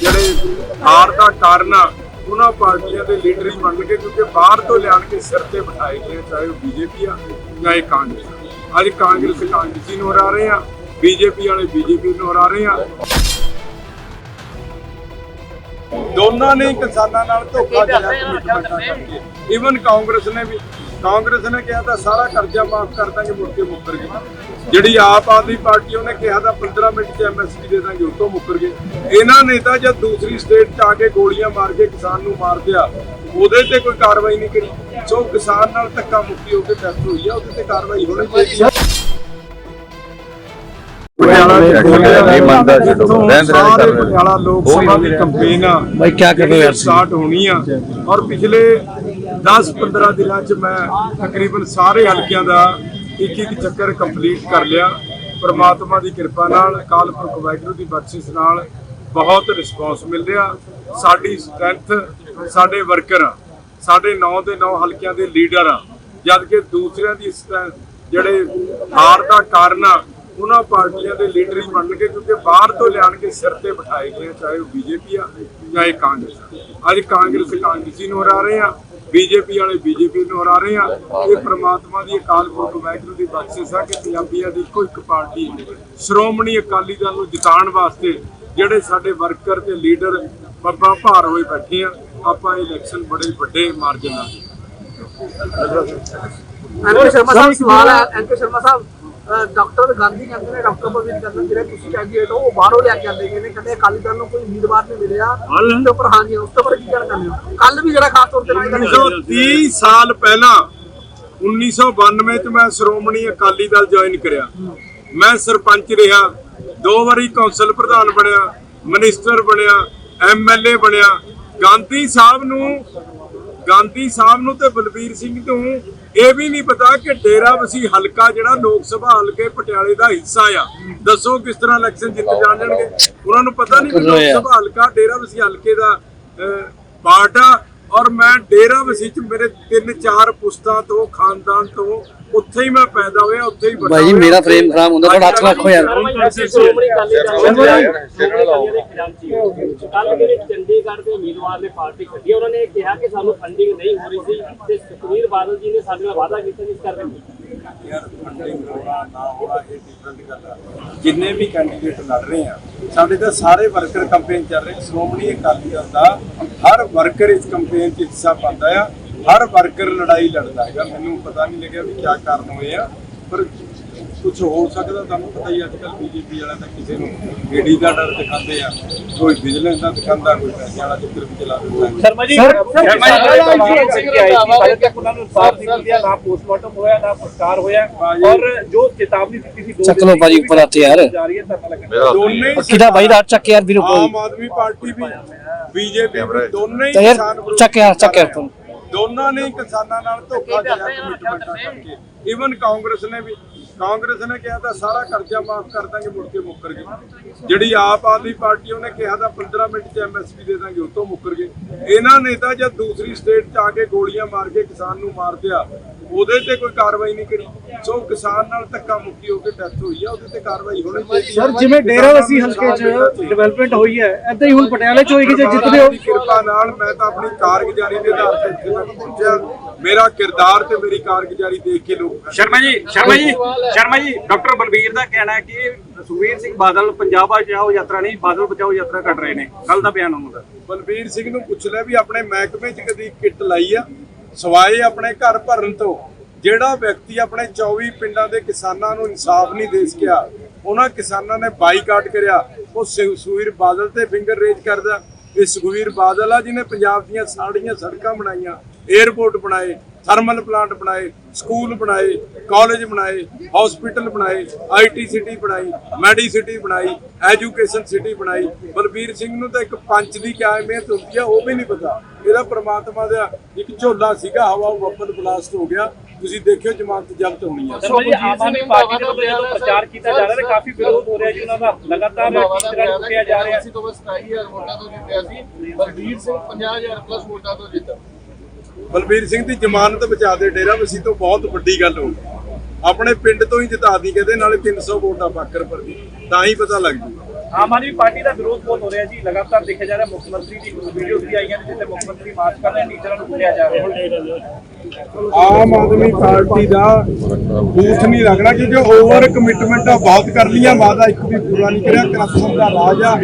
ਜਿਹੜੇ ਹਾਰ ਦਾ ਕਾਰਨ ਆ ਉਹਨਾਂ ਪਾਰਟੀਆਂ ਦੇ ਲੀਡਰ ਹੀ ਬਣ ਗਏ ਕਿਉਂਕਿ ਬਾਹਰ ਤੋਂ ਲਿਆਣ ਕੇ ਸਿਰ ਤੇ ਬਿਠਾਏ ਗਏ ਚਾਹੇ ਉਹ ਬੀਜੇਪੀ ਆ ਚਾਹੇ ਕਾਂਗਰਸ। ਅੱਜ ਕਾਂਗਰਸ ਕਾਂਗਰਸੀ ਨੂੰ ਹਰਾ ਰਹੇ ਆ ਬੀਜੇਪੀ ਵਾਲੇ ਬੀਜੇਪੀ ਨੂੰ ਹਰਾ ਰਹੇ ਆ। ਦੋਨਾਂ ਨੇ ਕਿਸਾਨਾਂ ਨਾਲ ਧੋਖਾ ਕਰਕੇ। ਇਵਨ ਕਾਂਗਰਸ ਨੇ ਵੀ ਕਾਂਗਰਸ ਨੇ ਕਿਹਾ ਤਾਂ ਸਾਰਾ ਕਰਜ਼ਾ ਮਾਫ ਕਰ ਦਾਂਗੇ ਮੁੜ ਕੇ ਮੁੱਕਰ ਗਏ। ਜਿਹੜੀ ਆਪ ਆਦਮੀ ਪਾਰਟੀ ਉਹਨੇ ਕਿਹਾ ਤਾਂ 15 ਮਿੰਟ ਚ ਐਮਐਸਪੀ ਦੇ ਦਾਂਗੇ ਉਹ ਤੋਂ ਮੁੱਕਰ ਗਏ। ਇਹਨਾਂ ਨੇ ਤਾਂ ਜਦ ਦੂਸਰੀ ਸਟੇਟ ਚ ਆ ਕੇ ਗੋਲੀਆਂ ਮਾਰ ਕੇ ਕਿਸਾਨ ਨੂੰ ਮਾਰ ਦਿਆ ਉਹਦੇ ਤੇ ਕੋਈ ਕਾਰਵਾਈ ਨਹੀਂ ਕਰੀ। ਸੋ ਕਿਸਾਨ ਨਾਲ ਧੱਕਾ ਮੁੱਕੀ ਹੋ ਕੇ ਡੈਥ ਹੋਈ ਆ ਉਹਦੇ ਤੇ ਕਾਰਵਾਈ ਹੋਣੀ ਚਾਹੀਦੀ ਆ। ਪਟਿਆਲਾ ਲੋਕ। ਸਭਾ ਦੀ ਕੰਪੇਨ ਆ। ਭਾਈ ਕਿਆ ਕਰ ਰਹੇ ਯਾਰ ਸਟਾਰਟ ਹੋਣੀ ਆ। ਔਰ ਪਿਛਲੇ 10-15 ਦਿਨਾਂ ਚ ਮੈਂ ਤਕਰੀਬਨ ਸਾਰੇ ਹਲਕਿਆਂ ਦਾ ਇੱਕ ਇੱਕ ਚੱਕਰ ਕੰਪਲੀਟ ਕਰ ਲਿਆ। ਪ੍ਰਮਾਤਮਾ ਦੀ ਕਿਰਪਾ ਨਾਲ, ਅਕਾਲ ਪੁਰਖ ਵਾਹਿਗੁਰੂ ਦੀ ਬਖਸ਼ਿਸ਼ ਨਾਲ ਬਹੁਤ ਰਿਸਪੌਂਸ ਮਿਲ ਰਿਹਾ। ਸਾਡੀ ਸਟਰੈਂਥ ਸਾਡੇ ਵਰਕਰ ਸਾਡੇ 9 ਦੇ 9 ਹਲਕਿਆਂ ਦੇ ਲੀਡਰ ਆ, ਜਦ ਕਿ ਦੂਸਰਿਆਂ ਦੀ strength ਜਿਹੜੇ ਹਾਰ ਦਾ ਕਾਰਨ ਆ, ਉਹਨਾਂ ਪਾਰਟੀਆਂ ਦੇ ਲੀਡਰ ਹੀ ਬਣਨਗੇ ਕਿਉਂਕਿ ਬਾਹਰ ਤੋਂ ਲਿਆਣ ਕੇ ਸਿਰ ਤੇ ਬਿਠਾਏ ਗਏ ਚਾਹੇ ਉਹ ਬੀਜੇਪੀ ਆ ਚਾਹੇ ਕਾਂਗਰਸ ਆ। ਅੱਜ ਕਾਂਗਰਸ ਕਾਂਗਰਸੀ ਨੂੰ ਹਰਾ ਰਹੇ ਆ। ਬੀਜੇਪੀ ਵਾਲੇ ਬੀਜੇਪੀ ਨੂੰ ਹਰਾ ਰਹੇ ਆ। ਇਹ ਪ੍ਰਮਾਤਮਾ ਦੀ ਅਕਾਲ ਪੁਰਖ ਵਾਹਿਗੁਰੂ ਦੀ ਬਖਸ਼ਿਸ਼ ਆ ਕਿ ਪੰਜਾਬੀਆਂ ਦੀ ਇੱਕੋ ਇੱਕ ਪਾਰਟੀ ਸ਼੍ਰੋਮਣੀ ਅਕਾਲੀ ਦਲ ਨੂੰ ਜਿਤਾਉਣ ਵਾਸਤੇ ਜਿਹੜੇ ਸਾਡੇ ਵਰਕਰ ਤੇ ਲੀਡਰ ਬੱਬਾ ਭਾਰ ਹੋਏ ਬੈਠੇ ਆ ਆਪਾਂ ਇਹ ਇਲੈਕਸ਼ਨ ਬੜੇ ਵੱਡੇ ਮਾਰਜਨ ਨਾਲ। ਐਂਕੇ ਸ਼ਰਮਾ ਸਾਹਿਬ ਸਵਾਲ ਹੈ। ਐਂਕੇ ਸ਼ਰਮਾ ਸਾਹਿਬ ਡਾਕਟਰ ਗਾਂਧੀ ਕਹਿੰਦੇ ਨੇ ਡਾਕਟਰ ਬਲਵੀਰ ਕਹਿੰਦੇ ਜਿਹੜੇ ਤੁਸੀਂ ਕੈਂਡੀਡੇਟ ਹੋ ਉਹ ਬਾਹਰੋਂ ਲਿਆ ਕੇ ਗਏ ਨੇ। ਕਹਿੰਦੇ ਅਕਾਲੀ ਦਲ ਨੂੰ ਕੋਈ ਉਮੀਦਵਾਰ ਨਹੀਂ ਮਿਲਿਆ। ਉਸ ਦੇ ਉੱਪਰ ਹਾਂਜੀ ਉਸ ਤੋਂ ਉੱਪਰ ਕੀ ਕਹਿਣਾ ਚਾਹੁੰਦੇ ਹੋ ਕੱਲ ਵੀ ਜਿਹੜਾ ਖਾਸ ਤੌਰ ਤੇ ਨਾ ਕਹਿੰਦੇ 1930 ਸਾਲ ਪਹਿਲਾਂ 1992 ਚ ਮੈਂ ਸ਼੍ਰੋਮਣੀ ਅਕਾਲੀ ਦਲ ਜੁਆਇਨ ਕਰਿਆ। ਮੈਂ ਸਰਪੰਚ ਰਿਹਾ। ਦੋ ਵਾਰੀ ਕੌਂਸਲ ਪ੍ਰਧਾਨ ਬਣਿਆ ਮਿਨਿਸਟਰ ਬਣਿਆ ਐਮਐਲਏ ਬਣਿਆ। ਗਾਂਧੀ ਸਾਹਿਬ ਨੂੰ ਗਾਂਧੀ ਸਾਹਿਬ ਨੂੰ ਤੇ ਬਲਬੀਰ ਸਿੰਘ ਨੂੰ ਇਹ ਵੀ ਨਹੀਂ ਪਤਾ ਕਿ ਡੇਰਾ ਵਸੀ ਹਲਕਾ ਜਿਹੜਾ ਲੋਕ ਸਭਾ ਹਲਕੇ ਪਟਿਆਲੇ ਦਾ ਹਿੱਸਾ ਆ। ਦੱਸੋ ਕਿਸ ਤਰ੍ਹਾਂ ਇਲੈਕਸ਼ਨ ਜਿੱਤ ਜਾਣਗੇ? ਉਹਨਾਂ ਨੂੰ ਪਤਾ ਨਹੀਂ ਕਿ ਲੋਕ ਸਭਾ ਹਲਕਾ ਡੇਰਾ ਵਸੀ ਹਲਕੇ ਦਾ ਪਾਰਟ ਆ ਔਰ ਮੈਂ ਡੇਰਾ ਵਸੀ ਚ ਮੇਰੇ ਤਿੰਨ ਚਾਰ ਪੁਸਤਾਂ ਤੋਂ ਖਾਨਦਾਨ ਤੋਂ ਉੱਥੇ ਹੀ ਮੈਂ ਪੈਦਾ ਹੋਇਆ ਉੱਥੇ ਹੀ ਵੱਡਾ ਭਾਈ ਜੀ। ਮੇਰਾ frame ਖਰਾਬ ਹੁੰਦਾ, ਤੁਹਾਡਾ ਹੱਥ ਰੱਖੋ ਯਾਰ। ਕੱਲ ਜਿਹੜੇ ਚੰਡੀਗੜ੍ਹ ਦੇ ਉਮੀਦਵਾਰ ਨੇ ਪਾਰਟੀ ਕੱਢੀ ਉਹਨਾਂ ਨੇ ਕਿਹਾ ਕਿ ਸਾਨੂੰ ਫੰਡਿੰਗ ਨਹੀਂ ਹੋ ਰਹੀ ਸੀ ਤੇ ਸੁਖਵੀਰ ਬਾਦਲ ਜੀ ਨੇ ਸਾਡੇ ਨਾਲ ਵਾਅਦਾ ਕੀਤਾ ਜਿਸ ਕਰਕੇ ਯਾਰ ਫੰਡਿੰਗ ਹੋਣਾ, ਨਾ ਹੋਣਾ, ਇਹ ਡਿਫਰੈਂਟ ਗੱਲ ਆ। ਜਿੰਨੇ ਵੀ ਕੈਂਡੀਡੇਟ ਲੜ ਰਹੇ ਆ, ਸਾਡੇ ਤਾਂ ਸਾਰੇ ਵਰਕਰ ਕੰਪੇਨ ਚੱਲ ਰਹੇ। ਸ਼੍ਰੋਮਣੀ ਅਕਾਲੀ ਦਲ ਦਾ ਹਰ ਵਰਕਰ ਇਸ ਕੰਪੇਨ 'ਚ ਹਿੱਸਾ ਪਾਉਂਦਾ ਆ। ਹਰ ਵਰਕਰ ਲੜਾਈ ਲੜਦਾ ਹੈਗਾ। ਮੈਨੂੰ ਪਤਾ ਨਹੀਂ ਲੱਗਿਆ ਵੀ ਕੀ ਕਾਰਨ ਹੋਏ ਆ, ਪਰ ਕੁਝ ਹੋ ਸਕਦਾ ਤੁਹਾਨੂੰ ਪਤਾ ਹੀ ਅੱਜ ਕੱਲ ਬੀਜੇਪੀ ਵਾਲਿਆਂ ਦਾ ਕਿਸੇ ਨੂੰ ਏਡੀ ਦਾ ਡਰ ਦਿਖਾਉਂਦੇ ਆ ਕੋਈ ਬਿਜ਼ਨਸ ਦਾ ਦਿਖਾਉਂਦਾ ਕੋਈ ਪੈਸੇ ਵਾਲਾ ਚੱਕਰ ਵੀ ਚਲਾ ਦਿੰਦਾ। ਸ਼ਰਮਾ ਜੀ ਸ਼ਰਮਾ ਸਿੰਘ ਆਈ ਸੀ ਹਾਲੇ ਤੱਕ ਉਹਨਾਂ ਨੂੰ ਇਨਸਾਫ ਨਹੀਂ ਮਿਲਿਆ ਨਾ ਪੋਸਟਮਾਰਟਮ ਹੋਇਆ ਨਾ ਸੰਸਕਾਰ ਹੋਇਆ। ਔਰ ਜੋ ਚੇਤਾਵਨੀ ਦਿੱਤੀ ਸੀ ਦੋ ਚੱਕ ਦੀ ਭਾਜੀ ਉੱਪਰ ਹੱਥ ਯਾਰ। ਜਾ ਕਿਦਾ ਭਾਈ ਰਾਤ ਚੱਕ ਯਾਰ ਵੀਰੋ ਆਮ ਆਦਮੀ ਪਾਰਟੀ ਵੀ ਬੀਜੇਪੀ ਵੀ ਦੋਨੇ ਹੀ ਕਿਸਾਨ ਚੱਕ ਯਾਰ, ਚੱਕ ਯਾਰ। ਦੋਨਾਂ ਨੇ ਕਿਸਾਨਾਂ ਨਾਲ ਧੋਖਾ ਕਮਿਟਮੈਂਟਾਂ ਕਰਕੇ। ਇਵਨ ਕਾਂਗਰਸ ਨੇ ਵੀ ਕਾਂਗਰਸ ਨੇ ਕਿਹਾ ਤਾਂ ਸਾਰਾ ਕਰਜ਼ਾ ਮਾਫ ਕਰ ਦਾਂਗੇ ਮੁੜ ਕੇ ਮੁੱਕਰ ਗਏ। ਜਿਹੜੀ ਆਪ ਆਦਮੀ ਪਾਰਟੀ ਉਹਨੇ ਕਿਹਾ ਤਾਂ 15 ਮਿੰਟ ਚ ਐਮਐਸਪੀ ਦੇ ਦਾਂਗੇ ਉਹ ਤੋਂ ਮੁੱਕਰ ਗਏ। ਇਹਨਾਂ ਨੇ ਤਾਂ ਜਦ ਦੂਸਰੀ ਸਟੇਟ ਚ ਆ ਕੇ ਗੋਲੀਆਂ ਮਾਰ ਕੇ ਕਿਸਾਨ ਨੂੰ ਮਾਰ ਦਿਆ ਉਹਦੇ ਤੇ ਕੋਈ ਕਾਰਵਾਈ ਨਹੀਂ ਕਰੀ। ਸੋ ਕਿਸਾਨ ਨਾਲ ਧੱਕਾ ਮੁੱਕੀ ਹੋ ਕੇ ਡੈਥ ਹੋਈ ਆ ਉਹਦੇ ਤੇ ਕਾਰਵਾਈ ਹੋਣੀ ਚਾਹੀਦੀ ਸਰ ਜਿਵੇਂ ਡੇਰਾਵਸੀ ਹਲਕੇ 'ਚ ਡਿਵੈਲਪਮੈਂਟ ਹੋਈ ਹੈ ਐਦਾਂ ਹੀ ਹੁਣ ਪਟਿਆਲੇ 'ਚ ਹੋਏਗੀ ਜੇ ਜਿੱਤਦੇ ਹੋ। ਕਿਰਪਾ ਨਾਲ ਮੈਂ ਤਾਂ ਆਪਣੀ ਕਾਰਗੁਜ਼ਾਰੀ ਦੇ ਆਧਾਰ ਤੇ ਇੱਥੇ ਤੱਕ ਪਹੁੰਚਿਆ। ਮੇਰਾ ਕਿਰਦਾਰ ਤੇ ਮੇਰੀ ਕਾਰਗੁਜ਼ਾਰੀ ਦੇਖ ਕੇ ਲੋਕ ਸ਼ਰਮਾ ਜੀ ਸ਼ਰਮਾ ਜੀ ਸ਼ਰਮਾ ਜੀ ਡਾਕਟਰ ਬਲਬੀਰ ਦਾ ਕਹਿਣਾ ਹੈ ਕਿ ਸੁਖਵੀਰ ਸਿੰਘ ਬਾਦਲ ਪੰਜਾਬ ਬਚਾਓ ਯਾਤਰਾ ਨਹੀਂ ਬਾਦਲ ਬਚਾਓ ਯਾਤਰਾ ਕੱਢ ਰਹੇ ਨੇ। ਕੱਲ ਦਾ ਬਿਆਨ ਉਹਨਾਂ ਦਾ ਬਲਬੀਰ ਸਿੰਘ ਨੂੰ ਪੁੱਛ ਲੈ ਵੀ ਆਪਣੇ ਮਹਿਕਮੇ 'ਚ ਕਦੀ ਕਿੱਟ ਲਾਈ ਆ? ਸਵਾਏ ਆਪਣੇ ਘਰ ਭਰਨ ਤੋਂ। ਜਿਹੜਾ ਵਿਅਕਤੀ ਆਪਣੇ 24 ਪਿੰਡਾਂ ਦੇ ਕਿਸਾਨਾਂ ਨੂੰ ਇਨਸਾਫ ਨਹੀਂ ਦੇ ਸਕਿਆ ਉਹਨਾਂ ਕਿਸਾਨਾਂ ਨੇ ਬਾਈਕਾਟ ਕਰਿਆ। ਉਹ ਸੁ- ਸੁਖਬੀਰ ਬਾਦਲ ਤੇ ਫਿੰਗਰ ਰੇਜ ਕਰਦਾ। ਇਹ ਸੁਖਬੀਰ ਬਾਦਲ ਆ ਜਿਹਨੇ ਪੰਜਾਬ ਦੀਆਂ ਸਾੜੀਆਂ ਸੜਕਾਂ ਬਣਾਈਆਂ। 에ਅਰਪੋਰਟ ਬਣਾਏ ਥਰਮਲ ਪਲਾਂਟ ਬਣਾਏ ਸਕੂਲ ਬਣਾਏ ਕਾਲਜ ਬਣਾਏ ਹਸਪੀਟਲ ਬਣਾਏ ਆਈਟੀ ਸਿਟੀ ਬਣਾਈ ਮੈਡੀ ਸਿਟੀ ਬਣਾਈ ਐਜੂਕੇਸ਼ਨ ਸਿਟੀ ਬਣਾਈ। ਬਲਬੀਰ ਸਿੰਘ ਨੂੰ ਤਾਂ ਇੱਕ ਪੰਚ ਦੀ ਕਿਆ ਅਹਿਮੀਅਤ ਹੁੰਦੀ ਆ ਉਹ ਵੀ ਨਹੀਂ ਪਤਾ। ਇਹਦਾ ਪ੍ਰਮਾਤਮਾ ਦਾ ਇੱਕ ਝੋਲਾ ਸੀਗਾ ਹਵਾ ਉਹ ਵੱਪਨ ਬਲਾਸਟ ਹੋ ਗਿਆ। ਤੁਸੀਂ ਦੇਖਿਓ ਜਮਾਨਤ ਜ਼ਬਤ ਹੋਣੀ ਆ। ਸ਼ਰਮਾ ਜੀ ਆਮ ਆਦਮੀ ਪਾਰਟੀ ਦੇ ਵੱਲੋਂ ਜਦੋਂ ਪ੍ਰਚਾਰ ਕੀਤਾ ਜਾ ਰਿਹਾ ਹੈ ਕਾਫੀ ਵਿਰੋਧ ਹੋ ਰਿਹਾ ਜੀ ਉਹਨਾਂ ਦਾ। ਲਗਾਤਾਰ ਇਸ ਤਰ੍ਹਾਂ ਕੁੱਟਿਆ ਜਾ ਰਿਹਾ। ਹੈ ਅਸੀਂ ਤੋਂ ਬਸ 27000 ਵੋਟਾਂ ਤੋਂ ਜਿੱਤਿਆ ਸੀ। ਬਲਬੀਰ ਸਿੰਘ 50000 ਪਲੱਸ ਵੋਟਾਂ ਤੋਂ ਜਿੱਤਿਆ। ਬਲਬੀਰ ਸਿੰਘ ਦੀ ਜ਼ਮਾਨਤ ਬਚਾ ਦੇ ਡੇਰਾ ਵਸੀ ਤੋਂ ਬਹੁਤ ਵੱਡੀ ਗੱਲ ਹੋ ਗਈ। ਆਪਣੇ ਪਿੰਡ ਤੋਂ ਹੀ ਜਿਤਾ ਦੀ ਕਹਿੰਦੇ ਨਾਲੇ 300 ਵੋਟਾਂ ਬਾਕਰ ਪਰ ਦੀ। ਤਾਂ ਹੀ ਪਤਾ ਲੱਗ ਜੂ ਆਮ ਆਦਮੀ ਪਾਰਟੀ ਦਾ ਵਿਰੋਧ ਬਹੁਤ ਹੋ ਰਿਹਾ ਜੀ। ਲਗਾਤਾਰ ਦੇਖਿਆ ਜਾ ਰਿਹਾ ਮੁੱਖ ਮੰਤਰੀ ਦੀ ਵੀਡੀਓਜ਼ ਵੀ ਆਈਆਂ ਨੇ ਜਿੱਥੇ ਮੁੱਖ ਮੰਤਰੀ ਮਾਰਚ ਕਰ ਰਹੇ ਟੀਚਰਾਂ ਨੂੰ ਕੁੱਟਿਆ ਜਾ ਰਿਹਾ। ਆਮ ਆਦਮੀ ਪਾਰਟੀ ਦਾ ਬੂਥ ਨਹੀਂ ਲੱਗਣਾ ਕਿਉਂਕਿ ਓਵਰ ਕਮਿਟਮੈਂਟਾਂ ਬਹੁਤ ਕਰ ਲੀਆਂ ਵਾਦਾ ਇੱਕ ਵੀ ਪੂਰਾ ਨਹੀਂ ਕਰਿਆ ਕਰਪਸ਼ਨ ਦਾ ਰਾਜ ਆ।